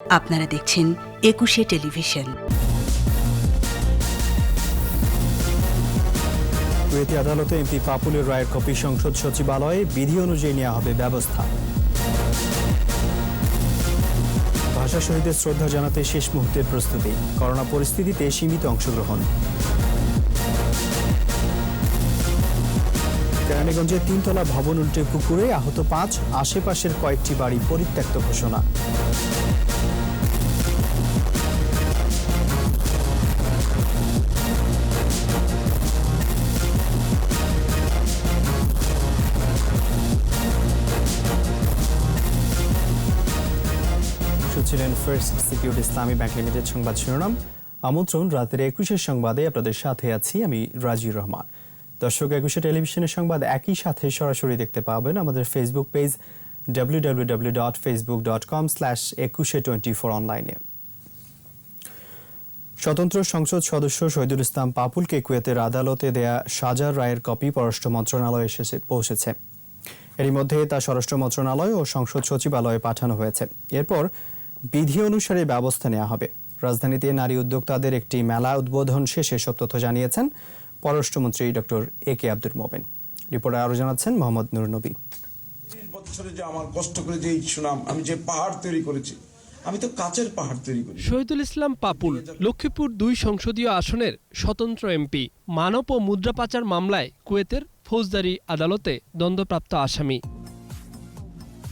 আপনারা দেখছেন Ekushey television. Kuwaiti আদালতে এমপি পাপুলের রায়ের কপি সংসদ সচিবালয়ে বিধি অনুযায়ী নেওয়া হবে ব্যবস্থা। ভাষা শহীদের শ্রদ্ধা জানাতে শেষ মুহূর্তের প্রস্তুতি। করোনা পরিস্থিতিতে সীমিত অংশগ্রহণ। কেরানীগঞ্জের তিনতলা ভবন উল্টে পুকুরে আহত পাঁচ, আশেপাশের কয়েকটি বাড়ি পরিত্যক্ত ঘোষণা। First security Islami bank limited সংবাদ শিরোনাম। আমন্ত্রণ রাতের একুশের সংবাদে আপনাদের সাথে আছি আমি রহমান। দর্শক, একুশে টেলিভিশনের সংবাদ একই সাথে সরাসরি দেখতে পাবেন আমাদের Facebook page W dot Facebook dot com slash Ekushey twenty four অনলাইনে স্বতন্ত্র সংসদ সদস্য শহীদুল ইসলাম পাপুলকে কুয়েতের আদালতে দেয়া সাজার রায়ের কপি পররাষ্ট্র মন্ত্রণালয়ে এসেছে, পৌঁছেছে। এরই মধ্যে তা স্বরাষ্ট্র মন্ত্রণালয় ও সংসদ সচিবালয়ে পাঠানো হয়েছে। এরপর বিধি অনুসারে ব্যবস্থা নেওয়া হবে। রাজধানীতে নারী উদ্যোক্তাদের একটি মেলা উদ্বোধন শেষে সব তথ্য জানিয়েছেন পররাষ্ট্রমন্ত্রী doctor A K Abdul Momen. Reporter আরও জানাচ্ছেন মোহাম্মদ নুর নবী। বছরে যে আমার কষ্ট করে যে সুনাম আমি যে পাহাড় তৈরি করেছি আমি তো কাচের পাহাড় তৈরি করি। শহীদুল ইসলাম পাপুল লক্ষ্মীপুর দুই সংসদীয় আসনের স্বতন্ত্র এমপি মানব ও মুদ্রা পাচার মামলায় কুয়েতের ফৌজদারি আদালতে দণ্ডপ্রাপ্ত আসামি।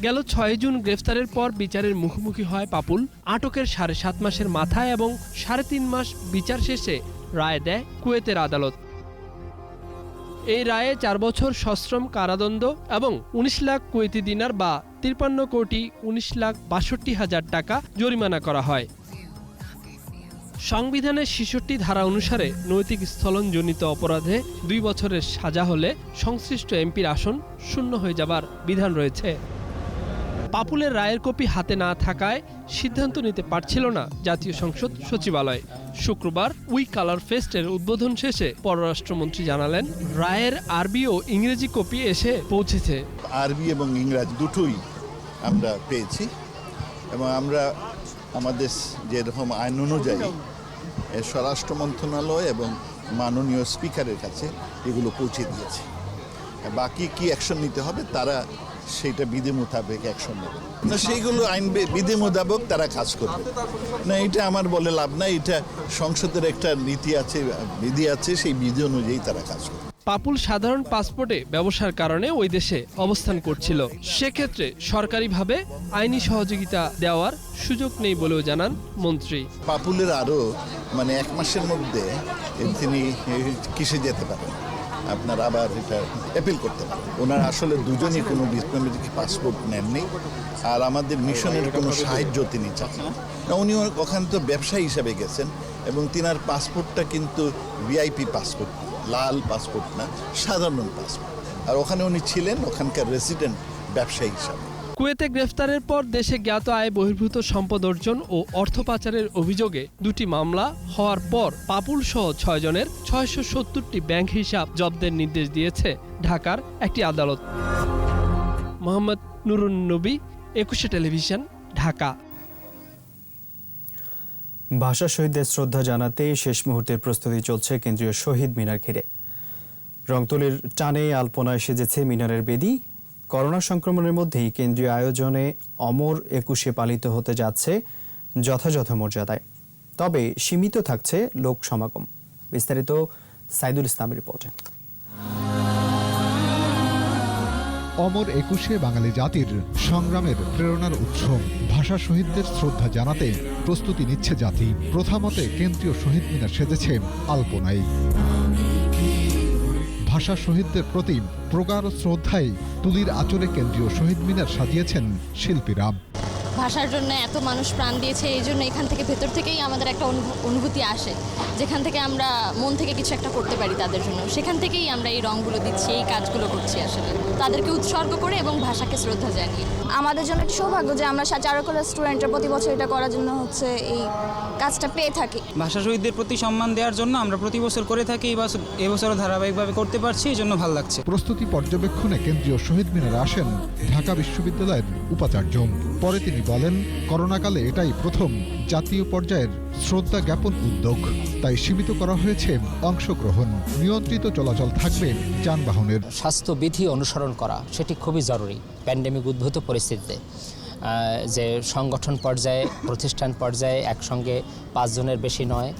গেল ছয় জুন গ্রেফতারের পর বিচারের মুখোমুখি হয় পাপুল। আটকের সাড়ে সাত মাসের মাথায় এবং সাড়ে তিন মাস বিচার শেষে রায় দেয় কুয়েতের আদালত। এই রায়ে চার বছর সশ্রম কারাদণ্ড এবং উনিশ লাখ কুয়েতি দিনার বা তিপ্পান্ন কোটি উনিশ লাখ বাষট্টি হাজার টাকা জরিমানা করা হয়। সংবিধানের ছেষট্টি ধারা অনুসারে নৈতিক স্থলনজনিত অপরাধে দুই বছরের সাজা হলে সংশ্লিষ্ট এমপির আসন শূন্য হয়ে যাবার বিধান রয়েছে। পাপুলের রায়ের কপি হাতে না থাকায় সিদ্ধান্ত নিতে পারছিল না জাতীয় সংসদ সচিবালয়। শুক্রবার উই কালার ফেস্টের উদ্বোধন শেষে পররাষ্ট্রমন্ত্রী জানালেন, রায়ের আরবি ও ইংরেজি কপি এসে পৌঁছেছে। আরবি এবং ইংরাজি দুটোই আমরা পেয়েছি এবং আমরা আমাদের যেরকম আইন অনুযায়ী স্বরাষ্ট্র মন্ত্রণালয় এবং মাননীয় স্পিকারের কাছে এগুলো পৌঁছে দিয়েছি। বাকি কি অ্যাকশন নিতে হবে তারা সেইটা বিধি মোতাবেক অ্যাকশন নেবে না সেইগুলো আইন বিধি মোতাবেক তারা কাজ করবে। না এটা আমার বলে লাভ না এটা সংসদের একটা নীতি আছে বিধি আছে সেই বিধি অনুযায়ী তারা কাজ করবে। পাপুল সাধারণ পাসপোর্টে ব্যবসার কারণে ওই দেশে অবস্থান করছিল। সেক্ষেত্রে সরকারিভাবে আইনি সহযোগিতা দেওয়ার সুযোগ নেই বলেও জানান মন্ত্রী। পাপুলের আরও মানে এক মাসের মধ্যে তিনি কিসে যেতে পারেন? আপনার আবার এটা অ্যাপিল করতে পারেন। ওনার আসলে দুজনই কোনো ডিপ্লোমেটিক পাসপোর্ট নেননি। আর আমাদের মিশনের কোনো সাহায্য তিনি চান না। উনি ওখানে তো ব্যবসায়ী হিসাবে গেছেন এবং তিনার পাসপোর্টটা কিন্তু ভিআইপি পাসপোর্ট লাল পাসপোর্ট না, সাধারণ পাসপোর্ট আর ওখানে উনি ছিলেন ওখানকার রেসিডেন্ট ব্যবসায়ী হিসাবে। কুয়েতে গ্রেফতারের পর দেশে জ্ঞাত আয় বহির্ভূত সম্পদ অর্জন ও অর্থ পাচারের অভিযোগে দুটি মামলা হওয়ার পর পাপুল সহ ছয় জনের ছয়শো সত্তরটি ব্যাংক হিসাব জব্দের নির্দেশ দিয়েছে ঢাকার একটি আদালত। মোহাম্মদ নুরুন নবী, একুশে টেলিভিশন, ঢাকা। ভাষা শহীদদের শ্রদ্ধা জানাতে শেষ মুহূর্তের প্রস্তুতি চলছে কেন্দ্রীয় শহীদ মিনার ঘিরে। রংতলির টানে আলপনায় সেজেছে মিনারের বেদি করোনা সংক্রমণের মধ্যেই কেন্দ্রীয় আয়োজনে অমর একুশে পালিত হতে যাচ্ছে যথাযথ মর্যাদায়। তবে সীমিত থাকছে লোক সমাগম। বিস্তারিত সাইদুল ইসলামের রিপোর্টে। অমর একুশে বাঙালি জাতির সংগ্রামের প্রেরণার উৎস। ভাষা শহীদদের শ্রদ্ধা জানাতে প্রস্তুতি নিচ্ছে জাতি। প্রথামতে কেন্দ্রীয় শহীদ মিনার সেজেছে আলপনাই ভাষা শহীদদের প্রতি প্রগাঢ় শ্রদ্ধায় তুলির আচরে কেন্দ্রীয় শহীদ মিনার সাজিয়েছেন শিল্পীরা। ভাষার জন্য এত মানুষ প্রাণ দিয়েছে, এই জন্য এখান থেকে ভেতর থেকেই আমাদের একটা অনুভ- অনুভূতি আসে। যেখান থেকে আমরা মন থেকে কিছু একটা করতে পারি তাদের জন্য সেখান থেকেই আমরা এই রঙগুলো দিচ্ছি এই কাজগুলো করছি আসলে। তাদেরকে উৎসর্গ করে এবং ভাষাকে শ্রদ্ধা জানিয়ে। আমাদের জন্য একটা সৌভাগ্য যে আমরা চারুকলা স্টুডেন্টরা প্রতি বছর এটা করার জন্য হচ্ছে এই কাজটা পেয়ে থাকি। ভাষা শহীদদের প্রতি সম্মান দেওয়ার জন্য আমরা প্রতি বছর করে থাকি এই বছর এবছরও ধারাবাহিকভাবে করতে পারছি এই জন্য ভালো লাগছে। প্রস্তুতি পর্যবেক্ষণে কেন্দ্রীয় শহীদ মিনারে আসেন ঢাকা বিশ্ববিদ্যালয়ের উপাচার্য। পরে তিনি বলেন করোনাকালে এটাই প্রথম জাতীয় পর্যায়ের শ্রদ্ধা জ্ঞাপন উদ্যোগ। তাই সীমিত করা হয়েছে অংশগ্রহণ। নিয়ন্ত্রিত চলাচল থাকবে যানবাহনের। স্বাস্থ্যবিধি অনুসরণ করা সেটি খুবই জরুরি প্যান্ডেমিক উদ্ভূত পরিস্থিতিতে। যে সংগঠন পর্যায়ে প্রতিষ্ঠান পর্যায়ে একসঙ্গে পাঁচজনের বেশি নয়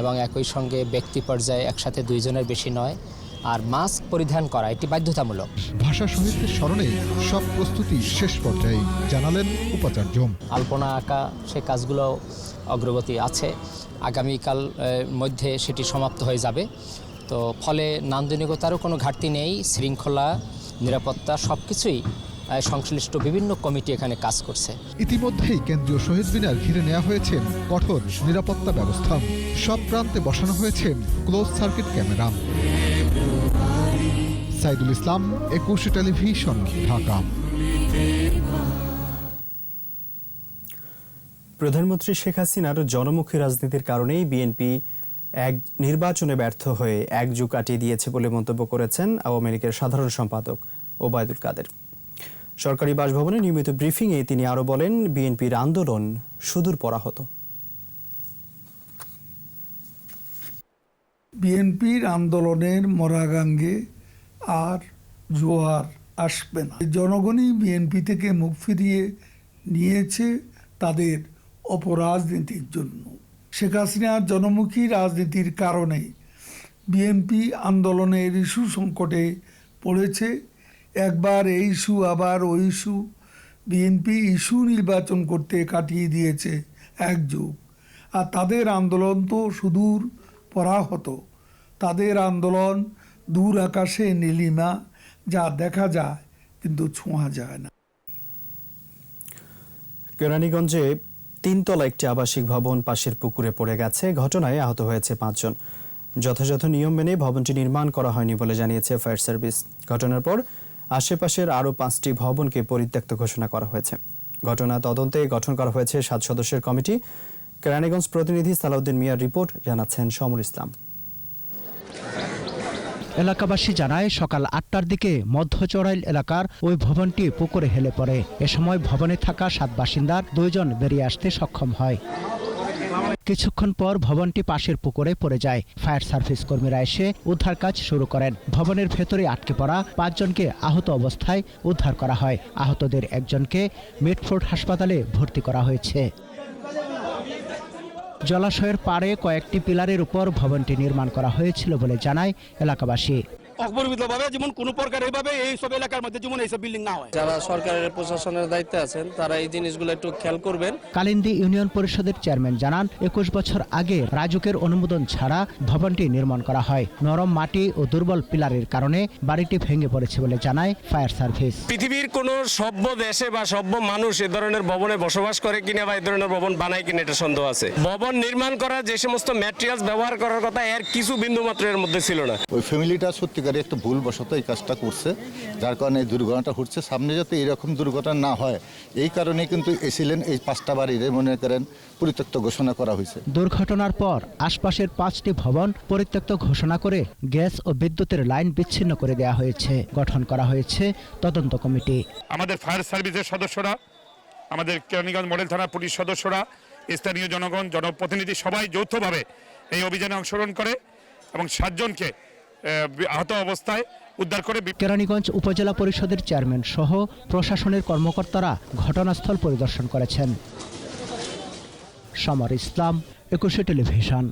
এবং একই সঙ্গে ব্যক্তি পর্যায়ে একসাথে দুইজনের বেশি নয় আর মাস্ক পরিধান করা এটি বাধ্যতামূলক। ভাষা শহীদদের স্মরণে সব প্রস্তুতি শেষ পর্যায়ে জানালেন উপাচার্য। আলপনা আঁকা সে কাজগুলো অগ্রগতি আছে। আগামীকাল মধ্যে সেটি সমাপ্ত হয়ে যাবে। তো ফলে নান্দনিকতারও কোনো ঘাটতি নেই, শৃঙ্খলা, নিরাপত্তা সব কিছুই সংশ্লিষ্ট বিভিন্ন কমিটি এখানে কাজ করছে। ইতিমধ্যেই কেন্দ্রীয় শহীদ মিনার ঘিরে নেওয়া হয়েছে কঠোর নিরাপত্তা ব্যবস্থা। সব প্রান্তে বসানো হয়েছে close circuit camera. Saidul Islam, Ekushey television, Dhaka. প্রধানমন্ত্রী শেখ হাসিনার জনমুখী রাজনীতির কারণেই বিএনপি এক নির্বাচনে ব্যর্থ হয়ে এক যুগ কাটিয়ে দিয়েছে বলে মন্তব্য করেছেন আওয়ামী লীগের সাধারণ সম্পাদক ওবায়দুল কাদের। সরকারি বাসভবনে নিয়মিত ব্রিফিংয়ে তিনি আরও বলেন, বিএনপির আন্দোলন সুদূর পরাহত। বিএনপির আন্দোলনের মরাগাঙ্গে আর জোয়ার আসবে না। জনগণই বিএনপি থেকে মুখ ফিরিয়ে নিয়েছে তাদের অপরাজনীতির জন্য। শেখ হাসিনার জনমুখী রাজনীতির কারণে বিএনপি আন্দোলনের ইস্যু সংকটে পড়েছে। একবার এই ইস্যু, আবার ওই ইস্যু। বিএনপি ইস্যু নির্বাচন করতে কাটিয়ে দিয়েছে এক যুগ আর তাদের আন্দোলন তো সুদূর পরাহত। তাদের আন্দোলন দূর আকাশে নীলিমা, যা দেখা যায় কিন্তু ছোঁয়া যায় না। কেরানীগঞ্জে তিনতলা একটি আবাসিক ভবন পাশের পুকুরে পড়ে গেছে, ঘটনায় আহত হয়েছে পাঁচজন। যথাযথ নিয়ম মেনে ভবনটি নির্মাণ করা হয়নি বলে জানিয়েছে ফায়ার সার্ভিস। ঘটনার পর আশেপাশের আরও পাঁচটি ভবনকে পরিত্যক্ত ঘোষণা করা হয়েছে। ঘটনা তদন্তে গঠন করা হয়েছে সাত সদস্যের কমিটি। কেরানীগঞ্জ প্রতিনিধি সালাউদ্দিন মিয়ার রিপোর্ট, জানাচ্ছেন সমর ইসলাম। এলাকাবাসী জানায়, সকাল আটটার দিকে মধ্যচড়াইল এলাকার ওই ভবনটি পুকুরে হেলে পড়ে। এ সময় ভবনে থাকা সাত বাসিন্দার দুইজন বেরিয়ে আসতে সক্ষম হয়। কিছুক্ষণ পর ভবনটি পাশের পুকুরে পড়ে যায়। ফায়ার সার্ভিস কর্মীরা এসে উদ্ধার কাজ শুরু করেন। ভবনের ভেতরে আটকে পড়া পাঁচজনকে আহত অবস্থায় উদ্ধার করা হয়। আহতদের একজনকে মিটফোর্ড হাসপাতালে ভর্তি করা হয়েছে। জলাশয়ের পাড়ে কয়েকটি পিলারের উপর ভবনটি নির্মাণ করা হয়েছিল বলে জানায় এলাকাবাসী। অপরিমিতভাবে যেমন কোনো প্রকার এইভাবে এই সব এলাকার মধ্যে যেমন এইসব বিল্ডিং না হয়। যারা সরকারের প্রশাসনের দায়িত্বে আছেন তারা এই জিনিসগুলো একটু খেয়াল করবেন। কালিন্দী ইউনিয়ন পরিষদের চেয়ারম্যান জানান একুশ বছর আগে রাজুকের অনুমোদন ছাড়া ভবনটি নির্মাণ করা হয়। নরম মাটি ও দুর্বল পিলারের কারণে বাড়িটি ভেঙে পড়েছে বলে জানায় ফায়ার সার্ভিস। পৃথিবীর কোন সভ্য দেশে বা সভ্য মানুষ এ ধরনের ভবনে বসবাস করে কিনা বা এই ধরনের ভবন বানায় কিনা এটা সন্দেহ আছে। ভবন নির্মাণ করা যে সমস্ত ম্যাটেরিয়ালস ব্যবহার করার কথা এর কিছু বিন্দু মাত্র এর মধ্যে ছিল না। ওই ফ্যামিলিটা সত্যিকারে একটা ভুল বশত এই কাজটা করছে যার কারণে এই দুর্ঘটনাটা ঘটছে। সামনে যাতে এরকম দুর্ঘটনা না হয় এই কারণে কিন্তু এসিলেন এই পাঁচটা বাড়ির মনে করেন পরিত্যক্ত ঘোষণা করা হয়েছে। দুর্ঘটনার পর আশপাশের পাঁচটি ভবন পরিত্যক্ত ঘোষণা করে গ্যাস ও বিদ্যুতের লাইন বিচ্ছিন্ন করে দেওয়া হয়েছে গঠন করা হয়েছে তদন্ত কমিটি। আমাদের ফায়ার সার্ভিসের সদস্যরা আমাদের কেরানীগঞ্জ মডেল থানা পুলিশ সদস্যরা স্থানীয় জনগণ জনপ্রতিনিধি সবাই যৌথভাবে এই অভিযানে অংশগ্রহণ করে এবং সাতজনকে আহত অবস্থায় উদ্ধার করে কেরানীগঞ্জ উপজেলা পরিষদের চেয়ারম্যান সহ প্রশাসনের কর্মকর্তারা ঘটনাস্থল পরিদর্শন করেছেন। সমর ইসলাম একুশে টেলিভিশন।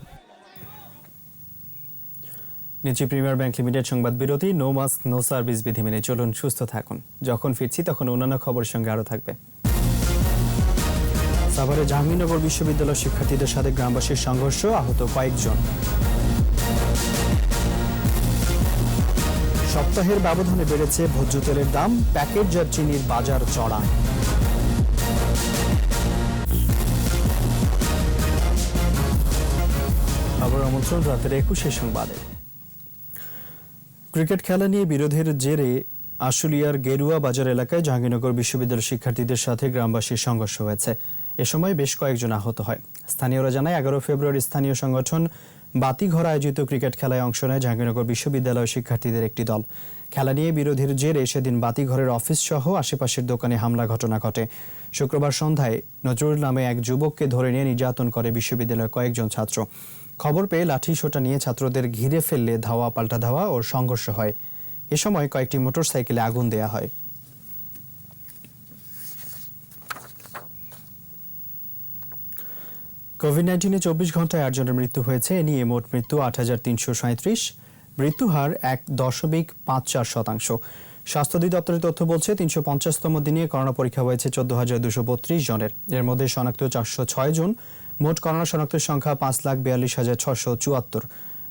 নিচে প্রিমিয়ার ব্যাংক লিমিটেড সংবাদ বিরতি নো মাস্ক নো সার্ভিস বিধি মেনে চলুন সুস্থ থাকুন। যখন ফিরছি তখন অন্যান্য খবরের সঙ্গে আরও থাকবে। সাভারে জাহাঙ্গীরনগর বিশ্ববিদ্যালয় শিক্ষার্থীদের সাথে গ্রামবাসীর সংঘর্ষ আহত কয়েকজন। সপ্তাহের ব্যবধানে বেড়েছে ভোজ্য তেলের দাম প্যাকেট জার চিনির বাজার চড়া। খবর আমন্ত্রণ রাতের একুশে সংবাদে। ক্রিকেট খেলা নিয়ে বিরোধের জেরে আশুলিয়ার গেরুয়া বাজার এলাকায় জাহাঙ্গীরনগর বিশ্ববিদ্যালয়ের শিক্ষার্থীদের সাথে গ্রামবাসীর সংঘর্ষ হয়েছে। এ সময় বেশ কয়েকজন আহত হয়। স্থানীয়রা জানায়, এগারো ফেব্রুয়ারি স্থানীয় সংগঠন বাতিঘর আয়োজিত ক্রিকেট খেলায় অংশ নেয় জাহাঙ্গীরনগর বিশ্ববিদ্যালয়ের শিক্ষার্থীদের একটি দল। খেলা নিয়ে বিরোধীর জেরে সেদিন বাতিঘরের অফিস সহ আশেপাশের দোকানে হামলা ঘটনা ঘটে। শুক্রবার সন্ধ্যায় নজরুল নামে এক যুবককে ধরে নিয়ে নির্যাতন করে বিশ্ববিদ্যালয়ের কয়েকজন ছাত্র। খবর পেয়ে লাঠি সোটা নিয়ে ছাত্রদের ঘিরে ফেললে ধাওয়া, পাল্টা ধাওয়া ও সংঘর্ষ হয়। এ সময় কয়েকটি মোটরসাইকেলে আগুন দেয়া হয়। কোভিড নাইন্টিনে চব্বিশ ঘন্টায় আটজনের মৃত্যু হয়েছে। এ নিয়ে মোট মৃত্যু আট হাজার তিনশো সাঁত্রিশ মৃত্যু হার এক দশমিক পাঁচ চার শতাংশ। স্বাস্থ্য অধিদপ্তরের তথ্য বলছে, তিনশো পঞ্চাশতম দিনে করোনা পরীক্ষা হয়েছে চোদ্দ হাজার দুশো বত্রিশ জনের। এর মধ্যে শনাক্ত চারশো ছয় জন। মোট করোনা শনাক্তের সংখ্যা পাঁচ লাখ বিয়াল্লিশ হাজার ছশো চুয়াত্তর।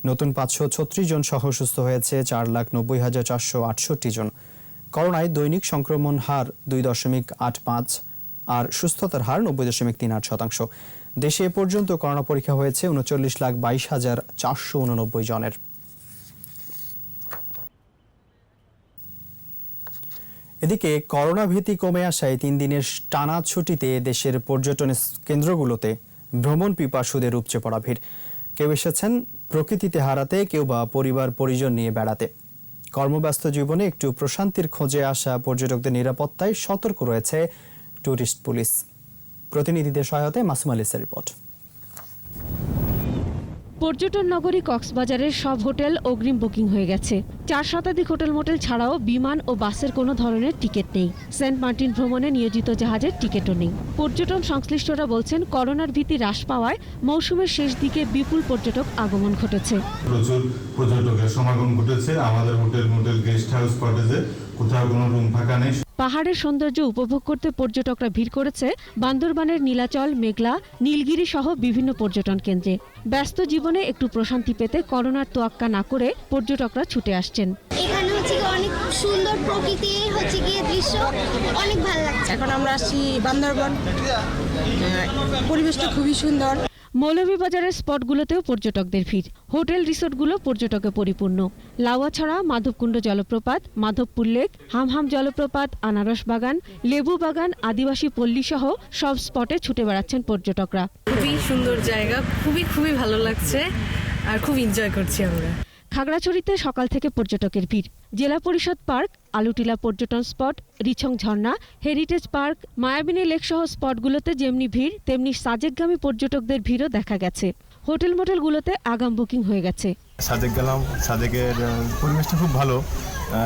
নতুন পাঁচশো ছত্রিশ জন সহ সুস্থ হয়েছে, চার লাখ নব্বই হাজার চারশো আটষট্টি জন। করোনায় দৈনিক সংক্রমণ হার দুই দশমিক আট পাঁচ আর সুস্থতার হার নব্বই দশমিক তিন আট শতাংশ। দেশে এ পর্যন্ত করোনা পরীক্ষা হয়েছে উনচল্লিশ লাখ বাইশ হাজার চারশো উননব্বই জনের। এদিকে করোনা ভীতি কমে আসায় তিন দিনের টানা ছুটিতে দেশের পর্যটন কেন্দ্রগুলোতে ভ্রমণ পিপাসুদের উপচে পড়া ভিড়। কেউ এসেছেন প্রকৃতিতে হারাতে, কেউ বা পরিবার পরিজন নিয়ে বেড়াতে। কর্মব্যস্ত জীবনে একটু প্রশান্তির খোঁজে আসা পর্যটকদের নিরাপত্তায় সতর্ক রয়েছে ট্যুরিস্ট পুলিশ। প্রতিনিধিদের সহায়তায় মাসুম আলিসের রিপোর্ট। পর্যটন নগরী কক্সবাজারের সব হোটেল অগ্রিম বুকিং হয়ে গেছে। চার শতাধিক হোটেল মোটেল ছাড়াও বিমান ও বাসের কোনো ধরনের টিকিট নেই। সেন্ট মার্টিন ভ্রমণে নিয়োজিত জাহাজের টিকিটও নেই। পর্যটন সংশ্লিষ্টরা বলছেন করোনার ভীতি হ্রাস পাওয়ায় মৌসুমের শেষ দিকে বিপুল পর্যটক আগমন ঘটেছে। প্রচুর পর্যটকের সমাগম ঘটেছে। আমাদের হোটেল মোটেল গেস্ট হাউস কটেজে কোথাও কোনো রুম ফাঁকা নেই। পাহাড়ের সৌন্দর্য উপভোগ করতে পর্যটকরা ভিড় করেছে বান্দরবানের নীলাচল মেঘলা নীলগিরি সহ বিভিন্ন পর্যটন কেন্দ্রে। ব্যস্ত জীবনে একটু প্রশান্তি পেতে করোনার তোয়াক্কা না করে পর্যটকরা ছুটে আসছেন এখানে হচ্ছে অনেক সুন্দর প্রকৃতি হচ্ছে গিয়ে দৃশ্য অনেক ভালো লাগছে। এখন আমরা আসছি বান্দরবন। পরিবেশটা খুবই সুন্দর। মৌলভীবাজারের স্পটগুলোতেও পর্যটকদের ভিড়। হোটেল রিসোর্টগুলো পর্যটকে পরিপূর্ণ। লাউয়াছড়া মাধবকুণ্ড জলপ্রপাত মাধবপুর লেক হামহাম জলপ্রপাত আনারস বাগান লেবু বাগান আদিবাসী পল্লী সহ সব স্পটে ছুটে বেড়াচ্ছেন পর্যটকরা। খুবই সুন্দর জায়গা খুবই খুবই ভালো লাগছে আর খুব এনজয় করছি আমরা। খাগড়াছড়িতে সকাল থেকে পর্যটকের ভিড়। জেলা পরিষদ পার্ক আলুটিলা পর্যটন স্পট রিছং ঝর্ণা হেরিটেজ পার্ক মায়াবিনী লেক সহ স্পটগুলোতে যেমনি ভিড় তেমনি সাজেকগামী পর্যটকদের ভিড়ও দেখা গেছে। হোটেল মোটেলগুলোতে আগাম বুকিং হয়ে গেছে। সাজেক গেলাম সাজেকের পরিবেশটা খুব ভালো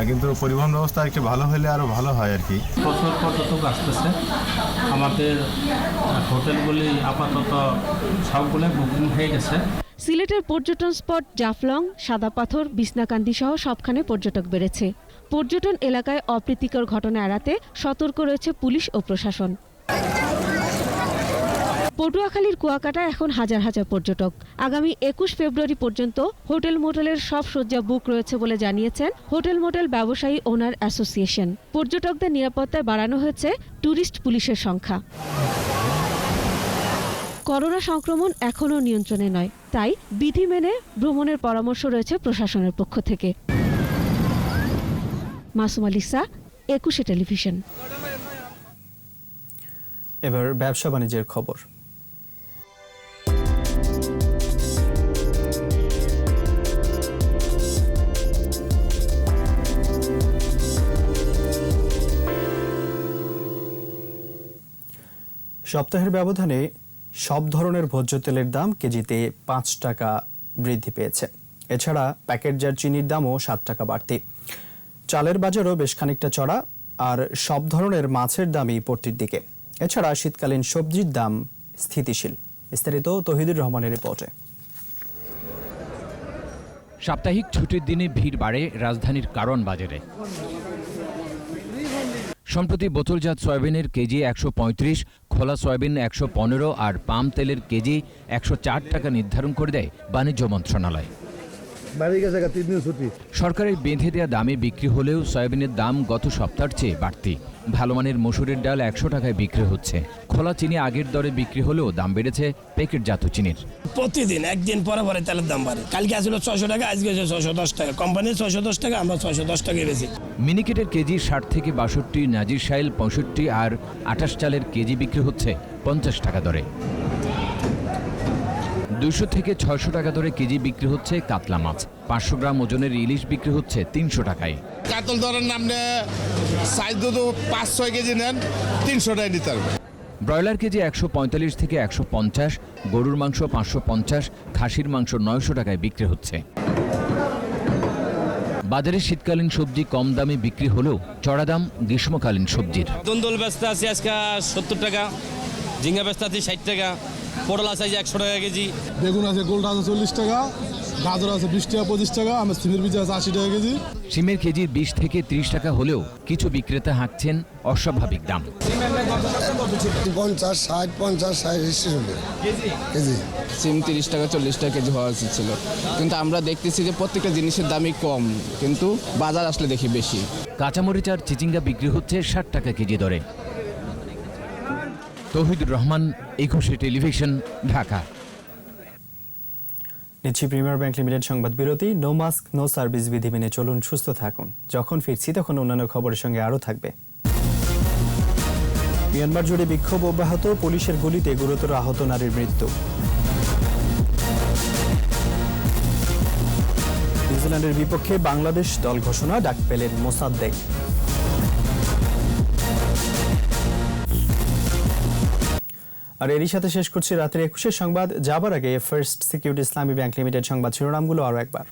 কিন্তু পরিবহন ব্যবস্থা একটু ভালো হলে আরও ভালো হয় আর কি। প্রচুর পর্যটক আসতেছে। আমাদের হোটেলগুলি আপাতত সবগুলো বুকিং হয়ে গেছে। সিলেটের পর্যটন স্পট জাফলং, সাদা পাথর, বিছনাকান্দি সহ সবখানে পর্যটক বেড়েছে। পর্যটন এলাকায় অপ্রীতিকর ঘটনা এড়াতে সতর্ক রয়েছে পুলিশ ও প্রশাসন। পটুয়াখালীর কুয়াকাটা এখন হাজার হাজার পর্যটক। আগামী একুশ ফেব্রুয়ারি পর্যন্ত হোটেল মোটেলের সব শয্যা বুক রয়েছে বলে জানিয়েছেন হোটেল মোটেল ব্যবসায়ী ওনার অ্যাসোসিয়েশন। পর্যটকদের নিরাপত্তায় বাড়ানো হয়েছে ট্যুরিস্ট পুলিশের সংখ্যা। করোনা সংক্রমণ এখনও নিয়ন্ত্রণে নয়। তাই বিধি মেনে ভ্রমণের পরামর্শ রয়েছে প্রশাসনের পক্ষ থেকে। মাসুম আলিসা একুশে টেলিভিশন। এবার ব্যবসা বাণিজ্যের খবর। সপ্তাহের ব্যবধানে সব ধরনের ভোজ্য তেলের দাম কেজিতে পাঁচ টাকা বৃদ্ধি পেয়েছে। এছাড়া প্যাকেটজার চিনির দামও সাত টাকা বাড়তি। চালের বাজারও বেশ খানিকটা চড়া আর সব ধরনের মাছের দামই পড়তির দিকে। এছাড়া শীতকালীন সবজির দাম স্থিতিশীল। বিস্তারিত তহিদুর রহমানের রিপোর্টে। সাপ্তাহিক ছুটির দিনে ভিড় বাড়ে রাজধানীর কারণ বাজারে। সম্প্রতি বোতলজাত সয়াবিনের কেজি একশো পঁয়ত্রিশ খোলা সয়াবিন একশো পনেরো আর পাম তেলের কেজি একশো চার টাকা নির্ধারণ করে দেয় বাণিজ্য মন্ত্রণালয়। সরকারের বেঁধে দেওয়া দামে বিক্রি হলেও সয়াবিনের দাম গত সপ্তাহের চেয়ে বাড়তি। ভালো মানের মসুরের ডাল একশো টাকায় বিক্রি হচ্ছে। খোলা চিনি আগের দরে বিক্রি হলেও দাম বেড়েছে প্যাকেটজাত চিনির। প্রতিদিন একদিন পরে পরে তেলের দাম বাড়ে। কালকে আসলো ছশো টাকা আজকে হচ্ছে ছশো দশ টাকা। কোম্পানি ছশো দশ টাকা আমরা ছশো দশ টাকা বেশি মিনিকেটের কেজি ষাট থেকে বাষট্টি নাজির সাইল পঁয়ষট্টি আর আঠাশ চালের কেজি বিক্রি হচ্ছে পঞ্চাশ টাকা দরে। দুশো থেকে ছয়শো টাকা দরে কেজি বিক্রি হচ্ছে কাতলা মাছ। পাঁচশো গ্রাম ওজনের ইলিশ বিক্রি হচ্ছে তিনশো টাকায়। কাতল ধরেন নামনে সাইজ যদি পাঁচ ছয় কেজি নেন তিনশো টাকা নিতে পারবে ব্রয়লার কেজি একশো পঁয়তাল্লিশ থেকে একশো পঞ্চাশ গরুর মাংস পাঁচশো পঞ্চাশ খাসির মাংস নয়শো টাকায় বিক্রি হচ্ছে। বাজারে শীতকালীন সবজি কম দামে বিক্রি হলেও চড়া দাম গ্রীষ্মকালীন সবজির। দন্দল ব্যস্ত আছে আজকে সত্তর টাকা ঝিঙ্গা ব্যস্ত আছে ষাট টাকা পটল আছে একশো টাকা কেজি। বেগুন আছে গোলটা আছে চল্লিশ টাকা গাজর আছে বিশ টাকা পঁচিশ টাকা আমার সিমের বীজ আছে আশি টাকা কেজি। সিমের কেজি বিশ থেকে ত্রিশ টাকা হলেও কিছু বিক্রেতা হাঁকছেন অস্বাভাবিক দাম। পঞ্চাশ ষাট পঞ্চাশ ষাট কেজি? সিম তিরিশ টাকা চল্লিশ টাকা কেজি হওয়া উচিত ছিল। কিন্তু আমরা দেখতেছি যে প্রত্যেকটা জিনিসের দামই কম কিন্তু বাজার আসলে দেখি বেশি। কাঁচামরিচ আর চিচিঙ্গা বিক্রি হচ্ছে ষাট টাকা কেজি দরে। তৌহিদুর রহমান একুশে টেলিভিশন ঢাকা। নিচ্ছি প্রিমিয়ার ব্যাংক লিমিটেড সংবাদ বিরতি। নো মাস্ক নো সার্ভিস বিধি মেনে চলুন, সুস্থ থাকুন। যখন ফিরছি তখন অন্যান্য খবরের সঙ্গে আরও থাকবে। মিয়ানমার জুড়ে বিক্ষোভ অব্যাহত, পুলিশের গুলিতে গুরুতর আহত নারীর মৃত্যু। নিউজিল্যান্ডের বিপক্ষে বাংলাদেশ দল ঘোষণা, ডাক পেলেন মোসাদ্দেক। আর এরই সাথে শেষ করছি রাতের একুশের সংবাদ। যাবার আগে first security Islami bank limited সংবাদ শিরোনামগুলো আরও একবার।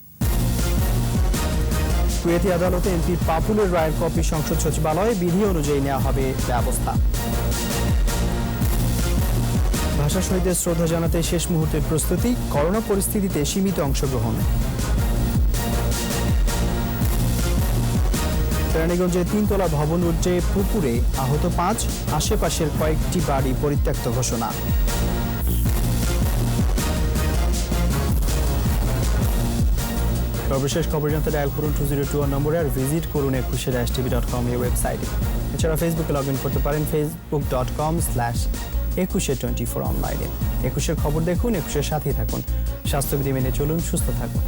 কুয়েতি আদালতে এমপি পাপুলের রায়ের কপি সংসদ সচিবালয়ে বিধি অনুযায়ী নেওয়া হবে ব্যবস্থা। ভাষা শহীদদের শ্রদ্ধা জানাতে শেষ মুহূর্তের প্রস্তুতি, করোনা পরিস্থিতিতে সীমিত অংশগ্রহণ। কেরানীগঞ্জে তিনতলা ভবন উল্টে পুকুরে আহত পাঁচ, আশেপাশের কয়েকটি বাড়ি পরিত্যক্ত ঘোষণা। সর্বশেষ খবর জানতে ডায়াল করুন টু জিরো টু নম্বরে আর ভিজিট করুন একুশে ড্যাশ টিভি ডট কম এই ওয়েবসাইটে। এছাড়া ফেসবুকে লগ ইন করতে পারেন Facebook dot com slash Ekushey twenty four অনলাইনে। একুশের খবর দেখুন, একুশের সাথেই থাকুন। স্বাস্থ্যবিধি মেনে চলুন, সুস্থ থাকুন।